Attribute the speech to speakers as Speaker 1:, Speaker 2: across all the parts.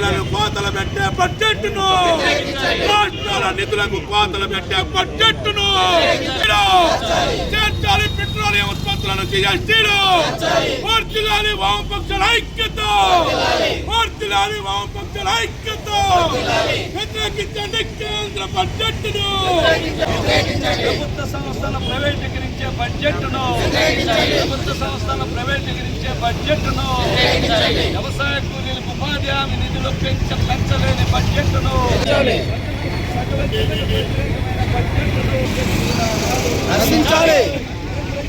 Speaker 1: నిధులను కోతలు పెట్టే బడ్జెట్ను. రాష్ట్రాల నిధులకు కోతలు పెట్టే బడ్జెట్ను. చేర్చాలి పెట్రోలియం ఉత్పత్తులను జిఎస్టీలు. పూర్తిగాని వామపక్షాల ఐక్యత. పూర్తిగాని వామపక్షాల ఐక్యత. వ్యతిరేకించండి కేంద్ర బడ్జెట్ను.
Speaker 2: ప్రభుత్వ సంస్థల ప్రైవేటీకరించే బడ్జెట్ను. ప్రభుత్వ సంస్థల ప్రైవేటీకరించే బడ్జెట్ను. వ్యవసాయ కూలీలు ఉపాధి హామీ నిధులు పెంచ పెంచలేని బడ్జెట్ను.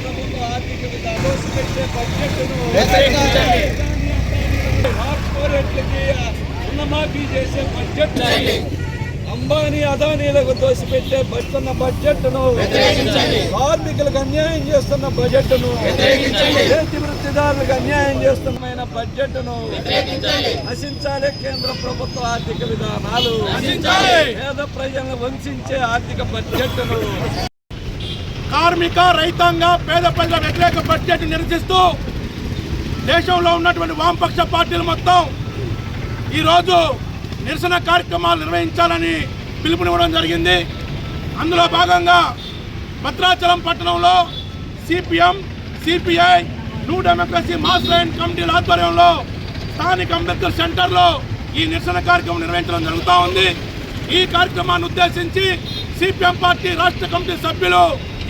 Speaker 2: ప్రభుత్వ ఆర్థిక విధానం బడ్జెట్ను. కార్పొరేట్లకి రుణమాఫీ చేసే బడ్జెట్ అంబానీ అదానీలకు దోసిపెట్టే బతున్న బడ్జెట్ను. కార్మికులకు అన్యాయం చేస్తున్న బడ్జెట్ను. చేతి వృత్తిదారులకు అన్యాయం చేస్తున్న బడ్జెట్ను నశించాలి కేంద్ర ప్రభుత్వ ఆర్థిక విధానాలు. పేద ప్రజలను వంచే ఆర్థిక బడ్జెట్ను
Speaker 1: కార్మిక రైతాంగ పేద ప్రజల వ్యతిరేక బడ్జెట్ నిరసిస్తూ దేశంలో ఉన్నటువంటి వామపక్ష పార్టీలు మొత్తం ఈరోజు నిరసన కార్యక్రమాలు నిర్వహించాలని పిలుపునివ్వడం జరిగింది. అందులో భాగంగా భద్రాచలం పట్టణంలో CPM CPI new democracy mass line కమిటీల ఆధ్వర్యంలో స్థానిక అంబేద్కర్ సెంటర్లో ఈ నిరసన కార్యక్రమం నిర్వహించడం జరుగుతూ ఉంది. ఈ కార్యక్రమాన్ని ఉద్దేశించి సిపిఎం పార్టీ రాష్ట్ర కమిటీ సభ్యులు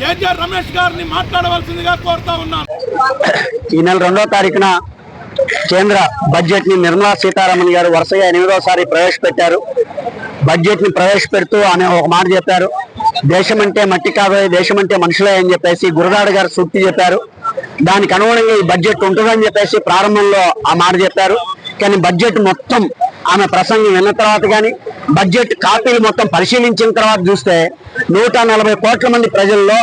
Speaker 1: ఏజే రమేష్ గారిని మాట్లాడవలసిందిగా కోరుతా ఉన్నాను
Speaker 3: ఈ నెల రెండో తారీఖున కేంద్ర బడ్జెట్ని నిర్మలా సీతారామన్ గారు వరుసగా ఎనిమిదోసారి ప్రవేశపెట్టారు. బడ్జెట్ని ప్రవేశపెడుతూ ఆమె ఒక మాట చెప్పారు. దేశం అంటే మట్టి కాదు దేశం అంటే మనుషులే అని చెప్పేసి గురదాడ గారు సూక్తి చెప్పారు. దానికి అనుగుణంగా ఈ బడ్జెట్ ఉంటుందని చెప్పేసి ప్రారంభంలో ఆ మాట చెప్పారు. కానీ బడ్జెట్ మొత్తం ఆమె ప్రసంగం విన్న తర్వాత కానీ బడ్జెట్ కాపీలు మొత్తం పరిశీలించిన తర్వాత చూస్తే నూట నలభై కోట్ల మంది ప్రజల్లో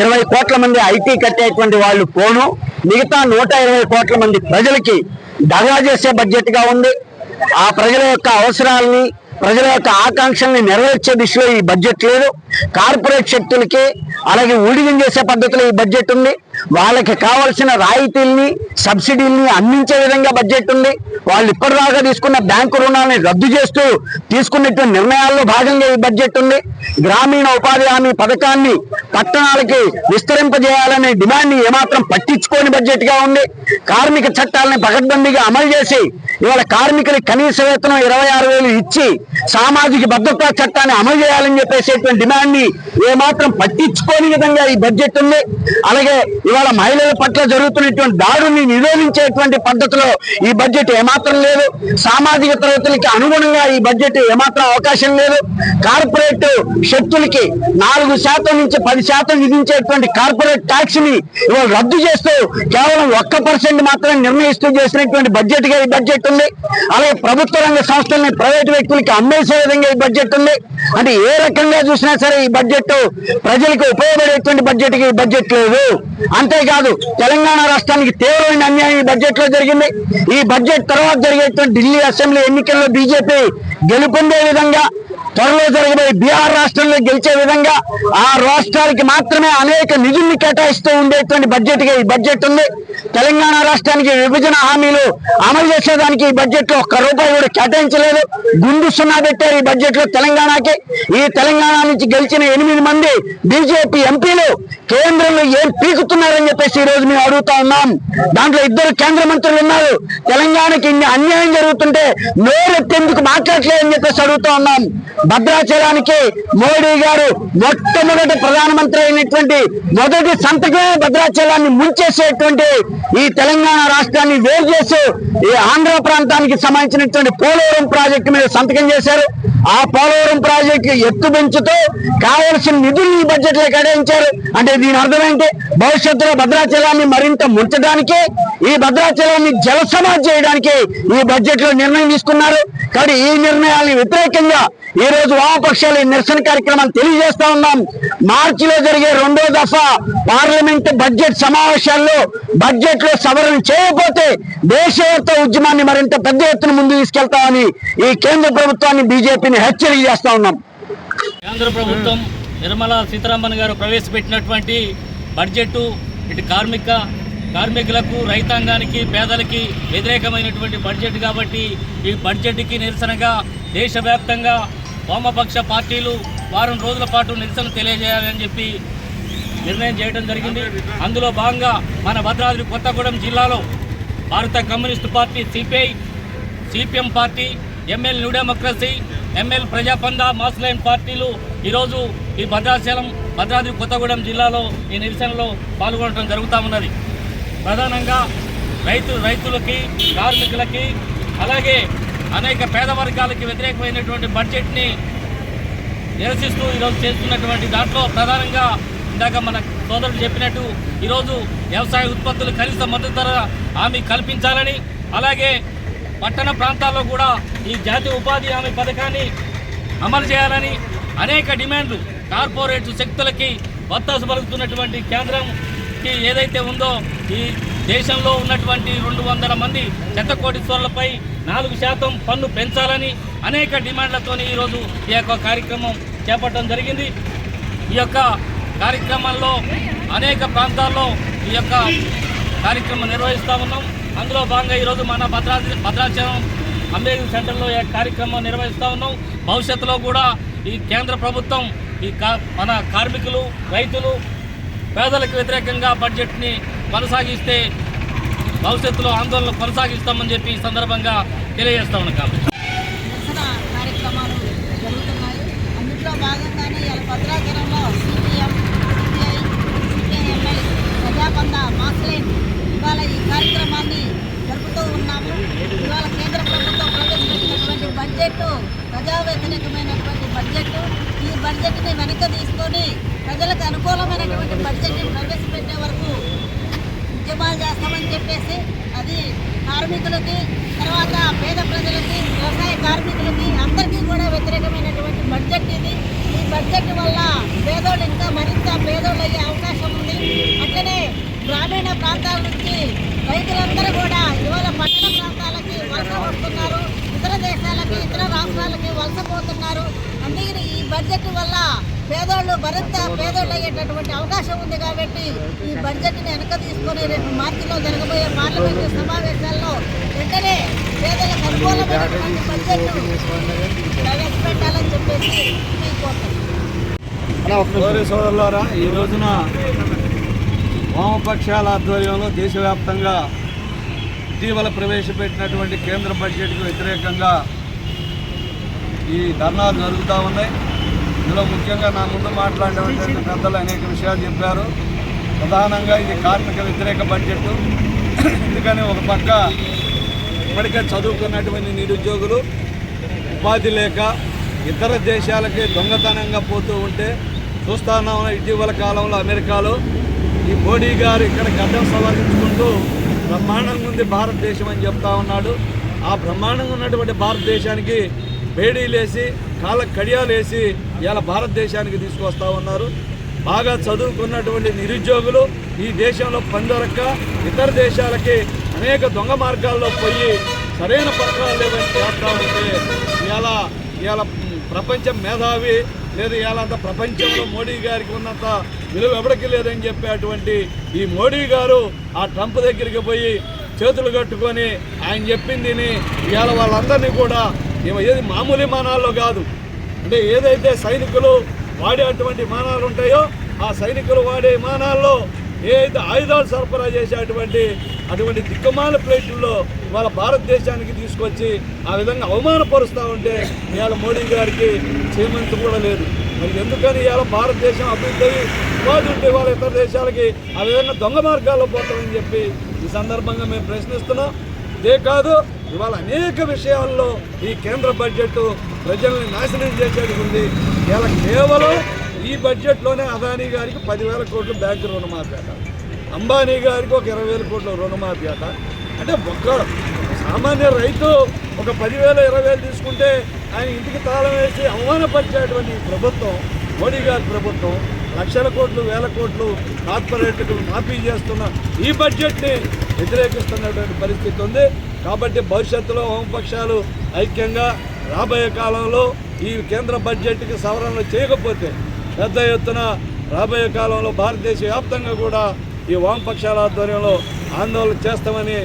Speaker 3: ఇరవై కోట్ల మంది ఐటీ కట్టేటువంటి వాళ్ళు పోను మిగతా నూట కోట్ల మంది ప్రజలకి దగా చేసే బడ్జెట్గా ఉంది. ఆ ప్రజల యొక్క అవసరాలని ప్రజల యొక్క ఆకాంక్షల్ని నెరవేర్చే దిశలో ఈ బడ్జెట్ లేదు. కార్పొరేట్ శక్తులకి అలాగే ఊడిగం చేసే పద్ధతిలో ఈ బడ్జెట్ ఉంది. వాళ్ళకి కావాల్సిన రాయితీల్ని సబ్సిడీల్ని అందించే విధంగా బడ్జెట్ ఉంది. వాళ్ళు ఇప్పటిదాకా తీసుకున్న బ్యాంకు రుణాలని రద్దు చేస్తూ తీసుకున్నటువంటి నిర్ణయాల్లో భాగంగా ఈ బడ్జెట్ ఉంది. గ్రామీణ ఉపాధి హామీ పథకాన్ని పట్టణాలకి విస్తరింపజేయాలనే డిమాండ్ ఏమాత్రం పట్టించుకోని బడ్జెట్గా ఉంది. కార్మిక చట్టాలని పకడ్బందీగా అమలు చేసి ఇవాళ కార్మికులకి కనీస వేతనం ఇరవై ఆరు వేలు ఇచ్చి సామాజిక భద్రతా చట్టాన్ని అమలు చేయాలని చెప్పేసేటువంటి డిమాండ్ని ఏమాత్రం పట్టించుకోని విధంగా ఈ బడ్జెట్ ఉంది. అలాగే ఇవాళ మహిళల పట్ల జరుగుతున్నటువంటి దాడుని నిరోధించేటువంటి పద్ధతిలో ఈ బడ్జెట్ ఏమాత్రం లేదు. సామాజిక తరగతులకి అనుగుణంగా ఈ బడ్జెట్ ఏమాత్రం అవకాశం లేదు. కార్పొరేట్ శక్తులకి నాలుగు శాతం నుంచి పది శాతం విధించేటువంటి కార్పొరేట్ ట్యాక్స్ని ఇవాళ రద్దు చేస్తూ కేవలం ఒక్క పర్సెంట్ మాత్రమే నిర్ణయిస్తూ చేసినటువంటి బడ్జెట్గా ఈ బడ్జెట్ ఉంది. అలాగే ప్రభుత్వ రంగ సంస్థల్ని ప్రైవేట్ వ్యక్తులకి అమ్మేసే విధంగా ఈ బడ్జెట్ ఉంది. అంటే ఏ రకంగా చూసినా సరే ఈ బడ్జెట్ ప్రజలకు ఉపయోగపడేటువంటి బడ్జెట్కి ఈ బడ్జెట్ లేదు. అంతేకాదు తెలంగాణ రాష్ట్రానికి తీవ్రమైన అన్యాయం ఈ బడ్జెట్లో జరిగింది. ఈ బడ్జెట్ తర్వాత జరిగేటువంటి ఢిల్లీ అసెంబ్లీ ఎన్నికల్లో బీజేపీ గెలుపొందే విధంగా త్వరలో జరగబోయే బీహార్ రాష్ట్రంలో గెలిచే విధంగా ఆ రాష్ట్రానికి మాత్రమే అనేక నిధుల్ని కేటాయిస్తూ ఉండేటువంటి బడ్జెట్ ఈ బడ్జెట్ ఉంది. తెలంగాణ రాష్ట్రానికి విభజన హామీలు అమలు చేసేదానికి ఈ బడ్జెట్లో ఒక్క రూపాయి కూడా కేటాయించలేదు. గుండు సున్నా పెట్టారు ఈ బడ్జెట్లో తెలంగాణకి. ఈ తెలంగాణ నుంచి గెలిచిన ఎనిమిది మంది బీజేపీ ఎంపీలు కేంద్రంలో ఏం పీకుతున్నారని చెప్పేసి ఈ రోజు మేము అడుగుతా ఉన్నాం. దాంట్లో ఇద్దరు కేంద్ర మంత్రులు ఉన్నారు. తెలంగాణకి ఇన్ని అన్యాయం జరుగుతుంటే నోరెత్తేందుకు మాట్లాడలేదని చెప్పేసి అడుగుతా ఉన్నాం. భద్రాచలానికి మోడీ గారు మొట్టమొదటి ప్రధానమంత్రి అయినటువంటి మొదటి సంతకమే భద్రాచలాన్ని ముంచేసేటువంటి ఈ తెలంగాణ రాష్ట్రాన్ని వేరు చేసి ఈ ఆంధ్ర ప్రాంతానికి సంబంధించినటువంటి పోలవరం ప్రాజెక్టు మీద సంతకం చేశారు. ఆ పోలవరం ప్రాజెక్టు ఎత్తు పెంచుతూ కావలసిన నిధులు ఈ బడ్జెట్లో కేటాయించారు. అంటే దీని అర్థమేంటి భవిష్యత్తులో భద్రాచలాన్ని మరింత ముంచడానికి ఈ భద్రాచలాన్ని జలసమాజ్ చేయడానికి ఈ బడ్జెట్లో నిర్ణయం తీసుకున్నారు. కాబట్టి ఈ నిర్ణయాన్ని వ్యతిరేకంగా ఈ రోజు వామపక్షాలు నిరసన కార్యక్రమాన్ని తెలియజేస్తా ఉన్నాం. మార్చిలో జరిగే రెండో దఫా పార్లమెంట్ బడ్జెట్ సమావేశాల్లో బడ్జెట్లో సవరణ చేయకపోతే దేశవ్యాప్త ఉద్యమాన్ని మరింత పెద్ద ఎత్తున ముందు తీసుకెళ్తామని ఈ కేంద్ర ప్రభుత్వాన్ని బీజేపీని హెచ్చరిక చేస్తా ఉన్నాం.
Speaker 4: కేంద్ర ప్రభుత్వం నిర్మలా సీతారామన్ గారు ప్రవేశపెట్టినటువంటి బడ్జెట్ ఇటు కార్మిక కార్మికులకు రైతాంగానికి పేదలకి వ్యతిరేకమైనటువంటి బడ్జెట్ కాబట్టి ఈ బడ్జెట్కి నిరసనగా దేశవ్యాప్తంగా వామపక్ష పార్టీలు వారం రోజుల పాటు నిరసన తెలియజేయాలని చెప్పి నిర్ణయం చేయడం జరిగింది. అందులో భాగంగా మన భద్రాద్రి కొత్తగూడెం జిల్లాలో భారత communist party CPI CPM party ML new democracy ML Prajapantha mass line పార్టీలు ఈరోజు ఈ భద్రాచలం భద్రాద్రి కొత్తగూడెం జిల్లాలో ఈ నిరసనలో పాల్గొనడం జరుగుతూ ఉన్నది. ప్రధానంగా రైతు రైతులకి కార్మికులకి అలాగే అనేక పేద వర్గాలకి వ్యతిరేకమైనటువంటి బడ్జెట్ని నిరసిస్తూ ఈరోజు చేస్తున్నటువంటి దాంట్లో ప్రధానంగా ఇందాక మన సోదరుడు చెప్పినట్టు ఈరోజు వ్యవసాయ ఉత్పత్తులు కనీస మద్దతు ధర హామీ కల్పించాలని అలాగే పట్టణ ప్రాంతాల్లో కూడా ఈ జాతీయ ఉపాధి హామీ పథకాన్ని అమలు చేయాలని అనేక డిమాండ్లు కార్పొరేట్ శక్తులకి వత్తాసు పలుకుతున్నటువంటి ఉన్నటువంటి ఏదైతే ఉందో ఈ దేశంలో ఉన్నటువంటి రెండు వందల మంది చెత్త కోటీశ్వరులపై నాలుగు శాతం పన్ను పెంచాలని అనేక డిమాండ్లతోని ఈరోజు ఈ యొక్క కార్యక్రమం చేపట్టడం జరిగింది. ఈ యొక్క కార్యక్రమంలో అనేక ప్రాంతాల్లో ఈ యొక్క కార్యక్రమం నిర్వహిస్తూ ఉన్నాం. అందులో భాగంగా ఈరోజు మన భద్రాద్రి భద్రాచలం అంబేద్కర్ సెంటర్లో ఈ కార్యక్రమం నిర్వహిస్తూ ఉన్నాం. భవిష్యత్తులో కూడా ఈ కేంద్ర ప్రభుత్వం ఈ మన కార్మికులు రైతులు పేదలకు వ్యతిరేకంగా బడ్జెట్ని కొనసాగిస్తే భవిష్యత్తులో ఆందోళన కొనసాగిస్తామని చెప్పి ఈ సందర్భంగా తెలియజేస్తా ఉన్నాం కాబట్టి.
Speaker 5: కార్యక్రమాలు జరుగుతున్నాయి. అందులో భాగంగానే ఇవాళ భద్రాచలంలో సిపిఎం సిపిఐ సిపిఐఎంఎల్ ప్రజాబంధ మాస్లైన్ ఇవాళ ఈ కార్యక్రమాన్ని జరుపుతూ ఉన్నాము. ఇవాళ కేంద్ర ప్రభుత్వం ప్రవేశపెట్టినటువంటి బడ్జెట్ ప్రజా వ్యతిరేకమైనటువంటి బడ్జెట్ ఈ బడ్జెట్ని వెనక్కి తీసుకొని ప్రజలకు అనుకూలమైనటువంటి బడ్జెట్ని ప్రవేశపెట్టే వరకు ఉద్యమాలు చేస్తామని చెప్పేసి అది కార్మికులకి తర్వాత పేద ప్రజలకి వ్యవసాయ కార్మికులకి అందరికీ కూడా వ్యతిరేకమైనటువంటి బడ్జెట్ ఇది. ఈ బడ్జెట్ వల్ల పేదోళ్ళు ఇంకా మరింత పేదోళ్ళు అయ్యే అవకాశం ఉంది. అట్లనే గ్రామీణ ప్రాంతాల నుంచి రైతులందరూ కూడా ఇవాళ పట్టణ ప్రాంతాలకి వలస వస్తున్నారు. ఇతర దేశాలకి ఇతర రాష్ట్రాలకి వలస పోతున్నారు. అందుకని ఈ బడ్జెట్ వల్ల పేదోళ్ళు మరింత పేదోళ్ళు అయ్యేటటువంటి అవకాశం ఉంది కాబట్టి ఈ బడ్జెట్ని వెనక తీసుకొని రేపు మార్చిలో జరగబోయే పార్లమెంటు సమావేశాల్లో వెంటనే పేదలకు అనుకూలమైనటువంటి బడ్జెట్ ప్రవేశపెట్టాలని చెప్పేసి
Speaker 2: సోదరి సోదరులారా ఈ రోజున వామపక్షాల ఆధ్వర్యంలో దేశవ్యాప్తంగా ఇటీవల ప్రవేశపెట్టినటువంటి కేంద్ర బడ్జెట్కు వ్యతిరేకంగా ఈ ధర్నాలు జరుగుతూ ఉన్నాయి. ఇందులో ముఖ్యంగా నా ముందు మాట్లాడేటువంటి పెద్దలు అనేక విషయాలు చెప్పారు. ప్రధానంగా ఇది కార్మిక వ్యతిరేక బడ్జెట్ ఎందుకని ఒక పక్క ఇప్పటికే చదువుకున్నటువంటి నిరుద్యోగులు ఉపాధి లేక ఇతర దేశాలకి దొంగతనంగా పోతూ ఉంటే చూస్తాన ఇటీవల కాలంలో అమెరికాలో ఈ మోడీ గారు ఇక్కడ గడ్డం సవరించుకుంటూ బ్రహ్మాండంగా ఉంది భారతదేశం అని చెప్తా ఉన్నాడు. ఆ బ్రహ్మాండంగా ఉన్నటువంటి భారతదేశానికి వేడీలేసి కాళ్ళ కడియాలేసి ఇలా భారతదేశానికి తీసుకొస్తా ఉన్నారు. బాగా చదువుకున్నటువంటి నిరుద్యోగులు ఈ దేశంలో పందొరక్క ఇతర దేశాలకి అనేక దొంగ మార్గాల్లో పోయి సరైన పత్రాలు లేవని చేస్తా ఉంటే ఇలా ఇవాళ ప్రపంచం మేధావి లేదు ఇవాళ ప్రపంచంలో మోడీ గారికి ఉన్నంత విలువ ఎవరికి లేదని చెప్పేటువంటి ఈ మోడీ గారు ఆ ట్రంప్ దగ్గరికి పోయి చేతులు కట్టుకొని ఆయన చెప్పింది ఇవాళ వాళ్ళందరినీ కూడా ఏమో ఏది మామూలు విమానాల్లో కాదు. అంటే ఏదైతే సైనికులు వాడేటువంటి విమానాలు ఉంటాయో ఆ సైనికులు వాడే విమానాల్లో ఏదైతే ఆయుధాలు సరఫరా చేసేటువంటి అటువంటి దిక్కుమాల ప్లేట్లలో వాళ్ళ భారతదేశానికి తీసుకొచ్చి ఆ విధంగా అవమానపరుస్తూ ఉంటే ఇవాళ మోడీ గారికి చేయమంత కూడా లేదు. మరి ఎందుకని ఇవాళ భారతదేశం అభివృద్ధి అయ్యి ఉపాధి ఉంటే వాళ్ళ ఇతర దేశాలకి ఆ విధంగా దొంగ మార్గాల్లో పోతామని చెప్పి ఈ సందర్భంగా మేము ప్రశ్నిస్తున్నాం. ఇదే కాదు ఇవాళ అనేక విషయాల్లో ఈ కేంద్ర బడ్జెట్ ప్రజల్ని నాశనం చేసేది ఉంది. ఇలా కేవలం ఈ బడ్జెట్లోనే అదానీ గారికి పదివేల కోట్లు బ్యాంకు రుణమాఫీ అట అంబానీ గారికి ఒక ఇరవై వేల కోట్ల రుణమాఫీ అట అంటే ఒక్క సామాన్య రైతు ఒక పదివేలు ఇరవై వేలు తీసుకుంటే ఆయన ఇంటికి తాళం వేసి అవమానపరిచేటువంటి ప్రభుత్వం మోడీ గారి ప్రభుత్వం లక్షల కోట్లు వేల కోట్లు కార్పొరేట్లకు మాఫీ చేస్తున్న ఈ బడ్జెట్ని వ్యతిరేకిస్తున్నటువంటి పరిస్థితి ఉంది. కాబట్టి భవిష్యత్తులో వామపక్షాలు ఐక్యంగా రాబోయే కాలంలో ఈ కేంద్ర బడ్జెట్కి సవరణలు చేయకపోతే పెద్ద ఎత్తున రాబోయే కాలంలో భారతదేశ వ్యాప్తంగా కూడా ఈ వామపక్షాల ఆధ్వర్యంలో ఆందోళన చేస్తామని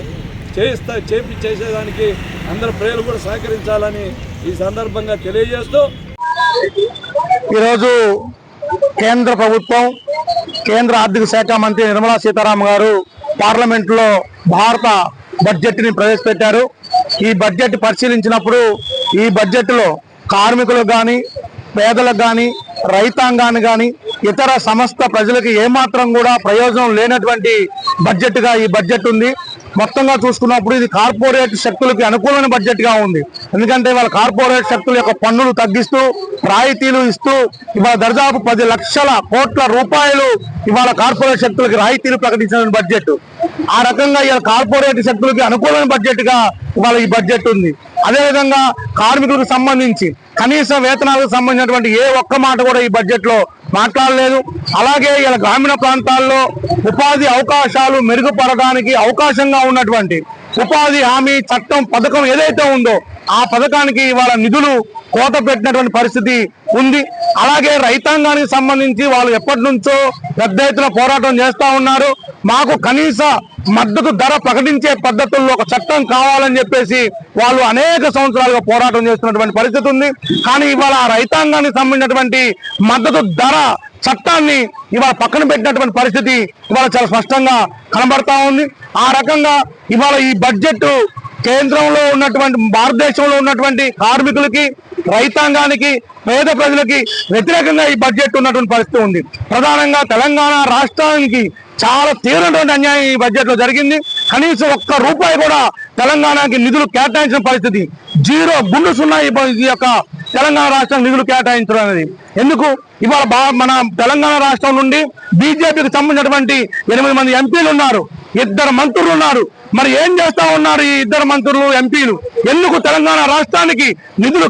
Speaker 2: చేయిస్తా చేపి చేసేదానికి అందరు ప్రజలు కూడా సహకరించాలని ఈ సందర్భంగా తెలియజేస్తూ
Speaker 6: ఈరోజు కేంద్ర ప్రభుత్వం కేంద్ర ఆర్థిక శాఖ మంత్రి నిర్మలా సీతారామన్ గారు పార్లమెంట్లో భారత బడ్జెట్ని ప్రవేశపెట్టారు. ఈ బడ్జెట్ పరిశీలించినప్పుడు ఈ బడ్జెట్లో కార్మికులకు కానీ పేదలకు కానీ రైతాంగాన్ని కానీ ఇతర సమస్త ప్రజలకు ఏమాత్రం కూడా ప్రయోజనం లేనటువంటి బడ్జెట్గా ఈ బడ్జెట్ ఉంది. మొత్తంగా చూసుకున్నప్పుడు ఇది కార్పొరేట్ శక్తులకి అనుకూలమైన బడ్జెట్గా ఉంది. ఎందుకంటే వాళ్ళ కార్పొరేట్ శక్తుల యొక్క పన్నులు తగ్గిస్తూ రాయితీలు ఇస్తూ ఇవాళ దర్దాపు పది లక్షల కోట్ల రూపాయలు ఇవాళ కార్పొరేట్ శక్తులకి రాయితీలు ప్రకటించిన బడ్జెట్. ఆ రకంగా ఇవాళ కార్పొరేట్ శక్తులకి అనుకూలమైన బడ్జెట్గా ఇవాళ ఈ బడ్జెట్ ఉంది. అదేవిధంగా కార్మికులకు సంబంధించి కనీస వేతనాలకు సంబంధించినటువంటి ఏ ఒక్క మాట కూడా ఈ బడ్జెట్లో మాట్లాడలేదు. అలాగే ఇలా గ్రామీణ ప్రాంతాల్లో ఉపాధి అవకాశాలు మెరుగుపడడానికి అవకాశంగా ఉన్నటువంటి ఉపాధి హామీ చట్టం పథకం ఏదైతే ఉందో ఆ పథకానికి ఇవాళ నిధులు కోత పెట్టినటువంటి పరిస్థితి ఉంది. అలాగే రైతాంగానికి సంబంధించి వాళ్ళు ఎప్పటి నుంచో పెద్ద ఎత్తున పోరాటం చేస్తూ ఉన్నారు. మాకు కనీస మద్దతు ధర ప్రకటించే పద్ధతుల్లో ఒక చట్టం కావాలని చెప్పేసి వాళ్ళు అనేక సంవత్సరాలుగా పోరాటం చేస్తున్నటువంటి పరిస్థితి ఉంది. కానీ ఇవాళ ఆ రైతాంగానికి సంబంధించినటువంటి మద్దతు ధర చట్టాన్ని ఇవాళ పక్కన పెట్టినటువంటి పరిస్థితి ఇవాళ చాలా స్పష్టంగా కనబడతా ఉంది. ఆ రకంగా ఇవాళ ఈ బడ్జెట్ కేంద్రంలో ఉన్నటువంటి భారతదేశంలో ఉన్నటువంటి కార్మికులకి రైతాంగానికి పేద ప్రజలకి వ్యతిరేకంగా ఈ బడ్జెట్ ఉన్నటువంటి పరిస్థితి ఉంది. ప్రధానంగా తెలంగాణ రాష్ట్రానికి చాలా తీవ్రమైనటువంటి అన్యాయం ఈ బడ్జెట్లో జరిగింది. కనీసం ఒక్క రూపాయి కూడా తెలంగాణకి నిధులు కేటాయించిన పరిస్థితి. జీరో గుండు సున్నా ఈ యొక్క తెలంగాణ రాష్ట్రం నిధులు కేటాయించడం అనేది. ఎందుకు? ఇవాళ మన తెలంగాణ రాష్ట్రం నుండి బీజేపీకి సంబంధించినటువంటి ఎనిమిది మంది ఎంపీలు ఉన్నారు. ఇద్దరు మంత్రులు ఉన్నారు. మరి ఏం చేస్తా ఉన్నారు ఈ ఇద్దరు మంత్రులు ఎంపీలు? ఎందుకు తెలంగాణ రాష్ట్రానికి నిధులు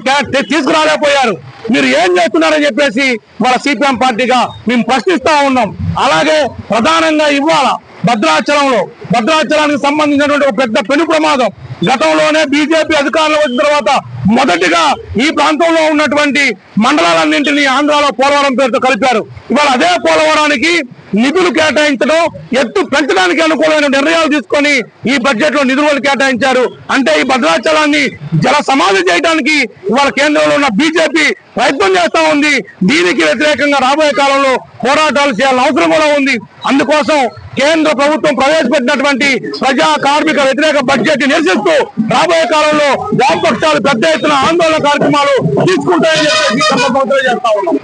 Speaker 6: తీసుకురాలేకపోయారు? మీరు ఏం చేస్తున్నారని చెప్పేసి వాళ్ళ సిపిఎం పార్టీగా మేము ప్రశ్నిస్తా ఉన్నాం. అలాగే ప్రధానంగా ఇవాళ భద్రాచలంలో. భద్రాచలానికి సంబంధించినటువంటి ఒక పెద్ద పెను ప్రమాదం. గతంలోనే బీజేపీ అధికారంలో వచ్చిన తర్వాత మొదటిగా ఈ ప్రాంతంలో ఉన్నటువంటి మండలాలన్నింటినీ ఆంధ్రాలో పోలవరం పేరుతో కలిపారు. ఇవాళ అదే పోలవరానికి నిధులు కేటాయించడం ఎత్తు పెంచడానికి అనుకూలమైన నిర్ణయాలు తీసుకొని ఈ బడ్జెట్లో నిధులు కేటాయించారు. అంటే ఈ భద్రాచలాన్ని జల సమాధి చేయడానికి ఇవాళ కేంద్రంలో ఉన్న బీజేపీ ప్రయత్నం చేస్తా ఉంది. దీనికి వ్యతిరేకంగా రాబోయే కాలంలో పోరాటాలు చేయాల్సిన అవసరం కూడా ఉంది. అందుకోసం కేంద్ర ప్రభుత్వం ప్రవేశపెట్టినటువంటి ప్రజా కార్మిక వ్యతిరేక బడ్జెట్ నిరసిస్తూ రాబోయే కాలంలో వామపక్షాలు పెద్ద ఎత్తున ఆందోళన కార్యక్రమాలు తీసుకుంటాయని చెప్పేసి చేస్తా ఉన్నాం.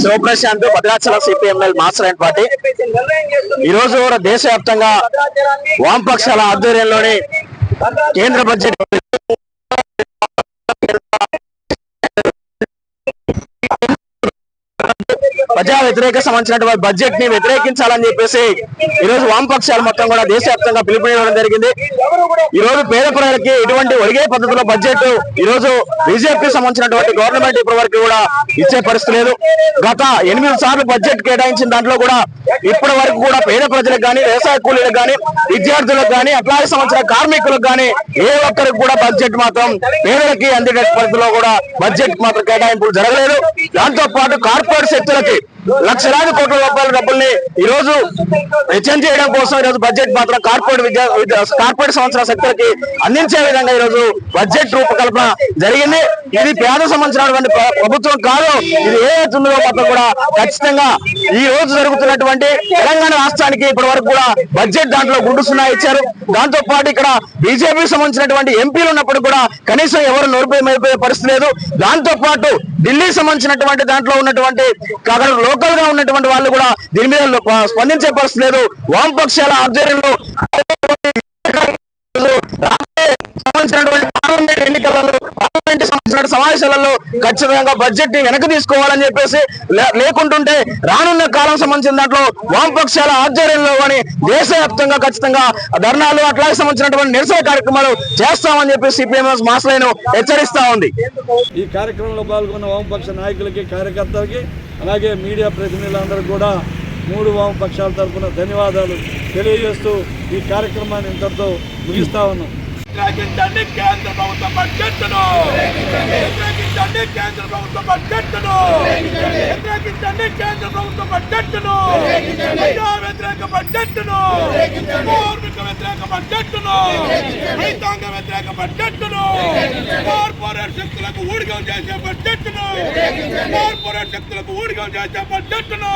Speaker 7: Shivaprashant Bhadrachala CPML master and party. ఈ రోజు కూడా దేశవ్యాప్తంగా వామపక్షాల ఆధ్వర్యంలోని కేంద్ర బడ్జెట్ వ్యతిరేక సంబంధించినటువంటి బడ్జెట్ని వ్యతిరేకించాలని చెప్పేసి ఈ రోజు వామపక్షాలు మొత్తం కూడా దేశవ్యాప్తంగా పిలుపునివ్వడం జరిగింది. ఈ రోజు పేద ప్రజలకి ఎటువంటి ఒరిగే పద్ధతిలో బడ్జెట్ ఈ రోజు బీజేపీ సంబంధించినటువంటి గవర్నమెంట్ ఇప్పటి వరకు కూడా ఇచ్చే పరిస్థితి లేదు. గత ఎనిమిది సార్లు బడ్జెట్ కేటాయించిన దాంట్లో కూడా ఇప్పటి వరకు కూడా పేద ప్రజలకు కానీ వ్యవసాయ కూలీలకు కానీ విద్యార్థులకు కానీ అట్లాగే సంబంధించిన కార్మికులకు కానీ ఏ ఒక్కరికి కూడా బడ్జెట్ మాత్రం పేదలకి అందేట పరిస్థితిలో కూడా బడ్జెట్ మాత్రం కేటాయింపులు జరగలేదు. దాంతో పాటు కార్పొరేట్ శక్తులకి లక్షలాది కోట్ల రూపాయల డబ్బుల్ని ఈ రోజు రిటర్న్ చేయడం కోసం ఈ రోజు బడ్జెట్ మాత్రం కార్పొరేట్ విద్యా కార్పొరేట్ సంవత్సరాల కి అందించే విధంగా ఈ రోజు బడ్జెట్ రూపకల్పన జరిగింది. ఇది పేద సంబంధించినటువంటి ప్రభుత్వం కాదు. ఇది ఏ ఉన్నదో మొత్తం కూడా ఖచ్చితంగా ఈ రోజు జరుగుతున్నటువంటి తెలంగాణ రాష్ట్రానికి ఇప్పటి వరకు కూడా బడ్జెట్ దాంట్లో గుండు సున్నా ఇచ్చారు. దాంతో పాటు ఇక్కడ బీజేపీ సంబంధించినటువంటి ఎంపీలు ఉన్నప్పుడు కూడా కనీసం ఎవరు నోరిపోయి మేరిపోయే పరిస్థితి లేదు. దాంతో పాటు ఢిల్లీ సంబంధించినటువంటి దాంట్లో ఉన్నటువంటి అక్కడ లోకల్గా ఉన్నటువంటి వాళ్ళు కూడా దీని మీద స్పందించే పరిస్థితి లేదు. వామపక్షాల ఆధ్వర్యంలో సంబంధించినటువంటి పార్లమెంట్ సమావేశాలలో ఖచ్చితంగా బడ్జెట్ని వెనక్కి తీసుకోవాలని చెప్పేసి లేకుంటుంటే రానున్న కాలం సంబంధించిన దాంట్లో వామపక్షాల ఆధ్వర్యంలో కానీ దేశవ్యాప్తంగా ఖచ్చితంగా ధర్నాలు అట్లాగే సంబంధించినటువంటి నిరసన కార్యక్రమాలు చేస్తామని చెప్పి సిపిఎంఎస్ మాసలైన హెచ్చరిస్తా ఉంది.
Speaker 2: ఈ కార్యక్రమంలో పాల్గొన్న వామపక్ష నాయకులకి కార్యకర్తలకి అలాగే మీడియా ప్రతినిధులందరూ కూడా మూడు వామపక్షాల తరఫున ధన్యవాదాలు తెలియజేస్తూ ఈ కార్యక్రమాన్ని ఇంతతో ముగిస్తా ఉన్నాం.
Speaker 1: వ్యతిరేకించండి కేంద్ర ప్రభుత్వ బడ్జెట్ను. వ్యతిరేకించండి కేంద్ర ప్రభుత్వ బడ్జెట్ను. వ్యతిరేకించండి కేంద్ర ప్రభుత్వ బడ్జెట్ను. వ్యతిరేక బడ్జెట్ను. కార్మిక వ్యతిరేక బడ్జెట్ను. రైతాంగ వ్యతిరేక బడ్జెట్ను. కార్పొరేట్ శక్తులకు ఊడిగం చేసే బడ్జెట్ను. కార్పొరేట్ శక్తులకు ఊడిగం చేసే బడ్జెట్ను.